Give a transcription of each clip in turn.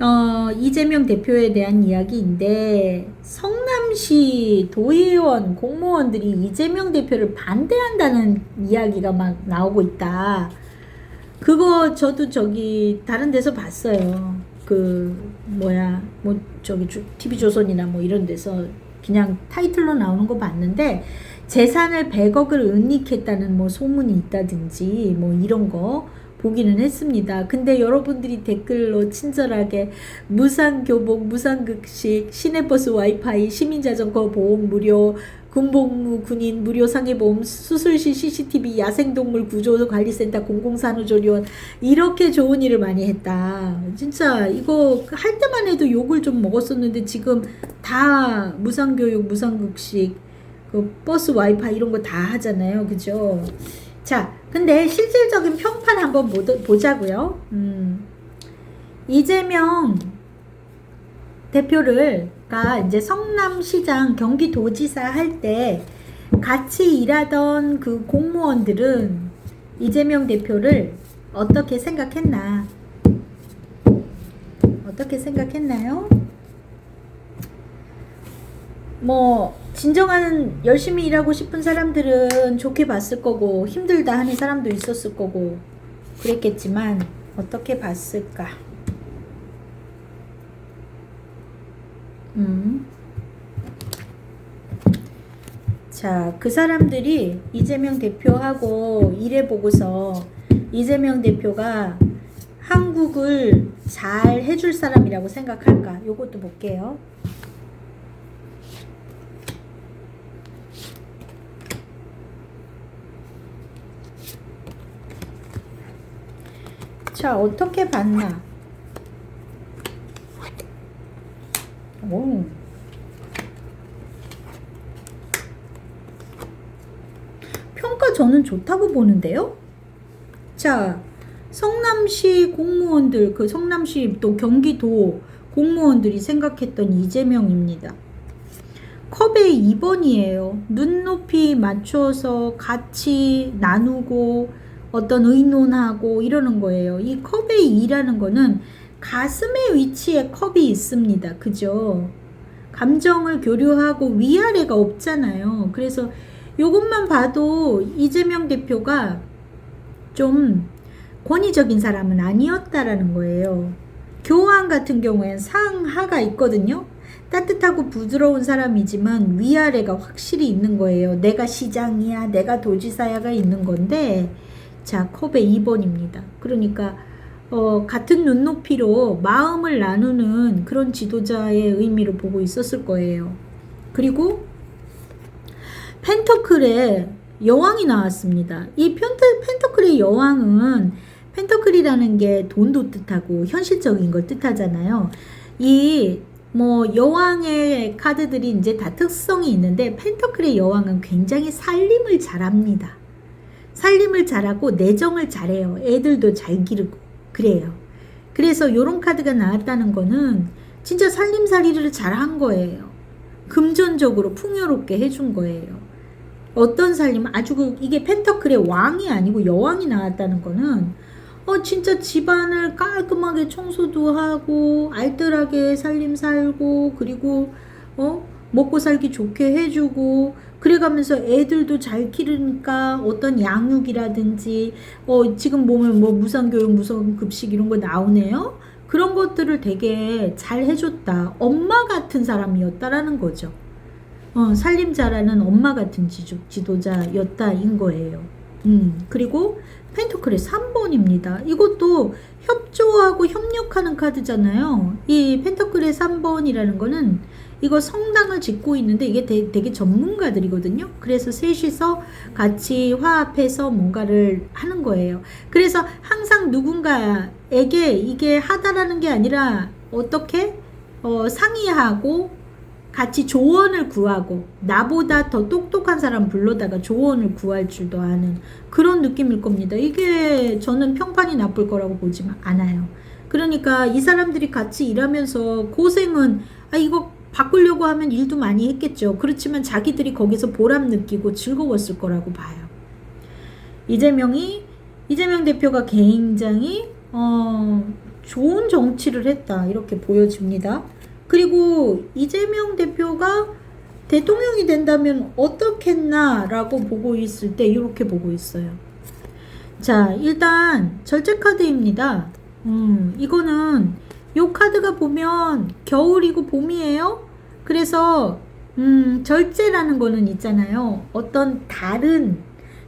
어, 이재명 대표에 대한 이야기인데 성남시 도의원 공무원들이 이재명 대표를 반대한다는 이야기가 막 나오고 있다. 그거 저도 저기 다른 데서 봤어요. 그 뭐야 뭐 저기 TV 조선이나 뭐 이런 데서 그냥 타이틀로 나오는 거 봤는데 재산을 100억을 은닉했다는 뭐 소문이 있다든지 뭐 이런 거 보기는 했습니다. 근데 여러분들이 댓글로 친절하게 무상교복, 무상급식, 시내버스 와이파이, 시민자전거 보험 무료, 군복무 군인 무료 상해보험, 수술시 CCTV, 야생동물 구조관리센터 공공산후조리원 이렇게 좋은 일을 많이 했다. 진짜 이거 할 때만 해도 욕을 좀 먹었었는데 지금 다 무상교육, 무상급식, 그 버스 와이파이 이런 거 다 하잖아요. 그죠? 자, 근데 실질적인 평판 한번 보자고요. 음, 이재명 대표를가 이제 성남시장 경기도지사 할 때 같이 일하던 그 공무원들은 이재명 대표를 어떻게 생각했나? 어떻게 생각했나요? 뭐 진정한 열심히 일하고 싶은 사람들은 좋게 봤을 거고 힘들다 하는 사람도 있었을 거고 그랬겠지만 어떻게 봤을까? 음. 자, 그 사람들이 이재명 대표하고 일해 보고서 이재명 대표가 한국을 잘 해줄 사람이라고 생각할까? 요것도 볼게요. 자, 어떻게 봤나? 오. 평가 저는 좋다고 보는데요? 자, 성남시 공무원들, 그 성남시 또 경기도 공무원들이 생각했던 이재명입니다. 컵의 2번이에요. 눈높이 맞춰서 같이 나누고 어떤 의논하고 이러는 거예요. 이 컵의 2라는 거는 가슴의 위치에 컵이 있습니다. 그죠? 감정을 교류하고 위아래가 없잖아요. 그래서 이것만 봐도 이재명 대표가 좀 권위적인 사람은 아니었다라는 거예요. 교황 같은 경우엔 상하가 있거든요. 따뜻하고 부드러운 사람이지만 위아래가 확실히 있는 거예요. 내가 시장이야, 내가 도지사야가 있는 건데, 자, 컵의 2번입니다. 그러니까 어, 같은 눈높이로 마음을 나누는 그런 지도자의 의미로 보고 있었을 거예요. 그리고 펜터클의 여왕이 나왔습니다. 이 펜터, 펜터클의 여왕은 펜터클이라는 게 돈도 뜻하고 현실적인 걸 뜻하잖아요. 이 뭐 여왕의 카드들이 이제 다 특성이 있는데 펜터클의 여왕은 굉장히 살림을 잘합니다. 살림을 잘하고 내정을 잘해요. 애들도 잘 기르고 그래요. 그래서 요런 카드가 나왔다는 거는 진짜 살림살이를 잘한 거예요. 금전적으로 풍요롭게 해준 거예요. 어떤 살림 아주 그 이게 펜터클의 왕이 아니고 여왕이 나왔다는 거는 어 진짜 집안을 깔끔하게 청소도 하고 알뜰하게 살림 살고 그리고 어 먹고 살기 좋게 해주고 그래가면서 애들도 잘 기르니까 어떤 양육이라든지 어 지금 보면 뭐 무상교육 무상급식 이런 거 나오네요? 그런 것들을 되게 잘 해줬다. 엄마 같은 사람이었다라는 거죠. 어 살림 잘하는 엄마 같은 지주, 지도자였다인 거예요. 음 그리고 펜토클의 3번입니다. 이것도 협조하고 협력하는 카드잖아요 이 펜터클의 3번이라는 거는 이거 성당을 짓고 있는데 이게 되, 되게 전문가들이거든요. 그래서 셋이서 같이 화합해서 뭔가를 하는 거예요. 그래서 항상 누군가에게 이게 하다라는 게 아니라 어떻게 어, 상의하고 같이 조언을 구하고 나보다 더 똑똑한 사람 불러다가 조언을 구할 줄도 아는 그런 느낌일 겁니다. 이게 저는 평판이 나쁠 거라고 보지 않아요. 그러니까 이 사람들이 같이 일하면서 고생은 아 이거 바꾸려고 하면 일도 많이 했겠죠. 그렇지만 자기들이 거기서 보람 느끼고 즐거웠을 거라고 봐요. 이재명이 이재명 대표가 굉장히 어 좋은 정치를 했다. 이렇게 보여집니다. 그리고 이재명 대표가 대통령이 된다면 어떻겠나라고 보고 있을 때 이렇게 보고 있어요. 자, 일단 절제 카드입니다. 음, 이거는 요 카드가 보면 겨울이고 봄이에요. 그래서 음, 절제라는 거는 있잖아요. 어떤 다른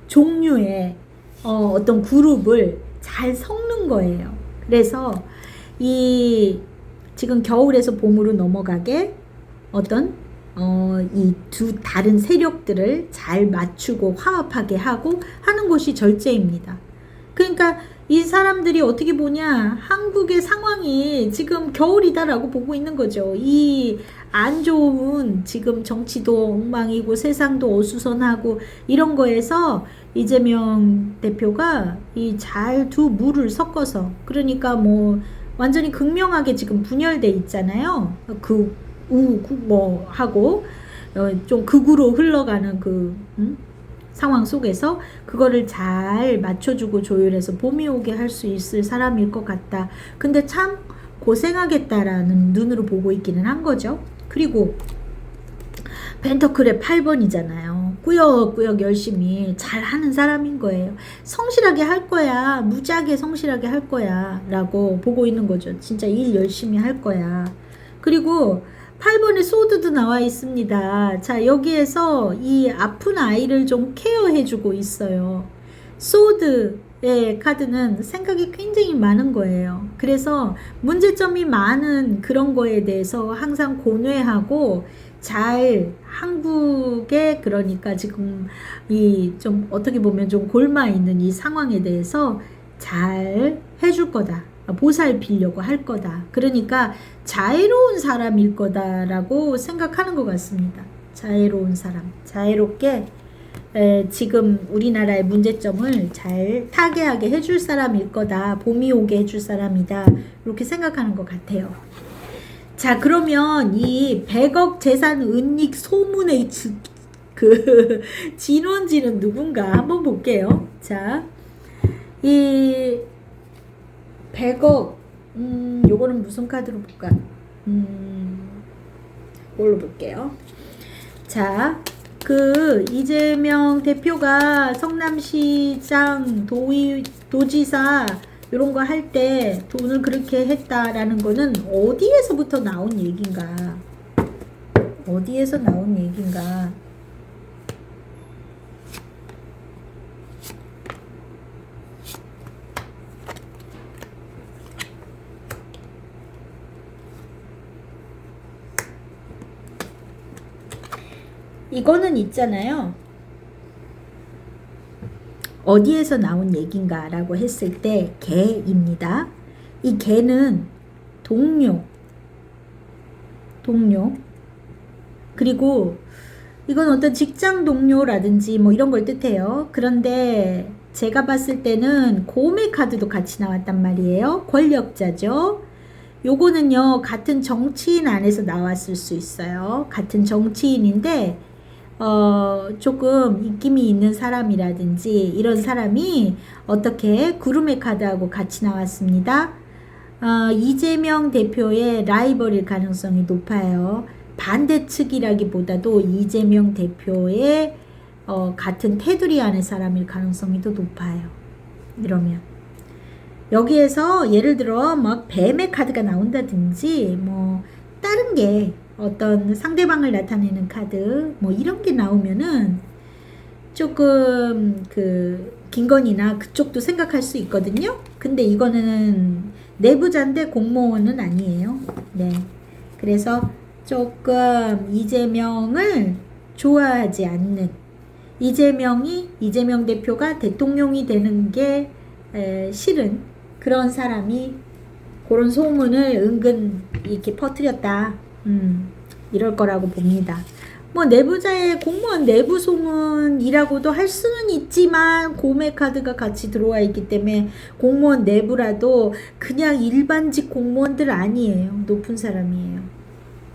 종류의 어, 어떤 그룹을 잘 섞는 거예요. 그래서 이 지금 겨울에서 봄으로 넘어가게 어떤 어, 이 두 다른 세력들을 잘 맞추고 화합하게 하고 하는 것이 절제입니다. 그러니까 이 사람들이 어떻게 보냐 한국의 상황이 지금 겨울이다라고 보고 있는 거죠. 이 안 좋은 지금 정치도 엉망이고 세상도 어수선하고 이런 거에서 이재명 대표가 이 잘 두 물을 섞어서 그러니까 뭐 완전히 극명하게 지금 분열돼 있잖아요. 그 그우뭐 하고 어, 좀 극으로 흘러가는 그 음? 상황 속에서 그거를 잘 맞춰주고 조율해서 봄이 오게 할 수 있을 사람일 것 같다. 근데 참 고생하겠다라는 눈으로 보고 있기는 한 거죠. 그리고 펜터클의 8번이잖아요. 꾸역꾸역 열심히 잘 하는 사람인 거예요. 성실하게 할 거야. 무지하게 성실하게 할 거야. 라고 보고 있는 거죠. 진짜 일 열심히 할 거야. 그리고 8번에 소드도 나와 있습니다. 자, 여기에서 이 아픈 아이를 좀 케어해 주고 있어요. 소드 의 카드는 생각이 굉장히 많은 거예요. 그래서 문제점이 많은 그런 거에 대해서 항상 고뇌하고 잘 한국에 그러니까 지금 이 좀 어떻게 보면 좀 골마 있는 이 상황에 대해서 잘 해줄 거다. 보살피려고 할 거다. 그러니까 자애로운 사람일 거다라고 생각하는 것 같습니다. 자애로운 사람. 자애롭게 에, 지금 우리나라의 문제점을 잘 타개하게 해줄 사람일 거다. 봄이 오게 해줄 사람이다. 이렇게 생각하는 것 같아요. 자, 그러면 이 100억 재산 은닉 소문의 지, 그 진원지는 누군가 한번 볼게요. 자, 이 100억 음, 요거는 무슨 카드로 볼까? 음, 뭘로 볼게요. 자, 그 이재명 대표가 성남시장 도의 도지사 이런 거 할 때 돈을 그렇게 했다라는 거는 어디에서부터 나온 얘긴가? 어디에서 나온 얘긴가? 이거는 있잖아요. 어디에서 나온 얘긴가 라고 했을 때 개입니다. 이 개는 동료, 동료, 그리고 이건 어떤 직장 동료라든지 뭐 이런 걸 뜻해요. 그런데 제가 봤을 때는 고메 카드도 같이 나왔단 말이에요. 권력자죠. 요거는요, 같은 정치인 안에서 나왔을 수 있어요. 같은 정치인인데, 어, 조금 입김이 있는 사람이라든지 이런 사람이 어떻게 구름의 카드하고 같이 나왔습니다. 어, 이재명 대표의 라이벌일 가능성이 높아요. 반대측이라기보다도 이재명 대표의 어, 같은 테두리 안의 사람일 가능성이 더 높아요. 이러면. 여기에서 예를 들어 막 뱀의 카드가 나온다든지 뭐 다른 게 어떤 상대방을 나타내는 카드 뭐 이런 게 나오면은 조금 그 김건희나 그쪽도 생각할 수 있거든요. 근데 이거는 내부자인데 공무원은 아니에요. 네. 그래서 조금 이재명을 좋아하지 않는 이재명이 이재명 대표가 대통령이 되는 게 에, 싫은 그런 사람이 그런 소문을 은근 이렇게 퍼뜨렸다. 음, 이럴 거라고 봅니다. 뭐 내부자의 공무원 내부 소문이라고도 할 수는 있지만 고메 카드가 같이 들어와 있기 때문에 공무원 내부라도 그냥 일반직 공무원들 아니에요. 높은 사람이에요.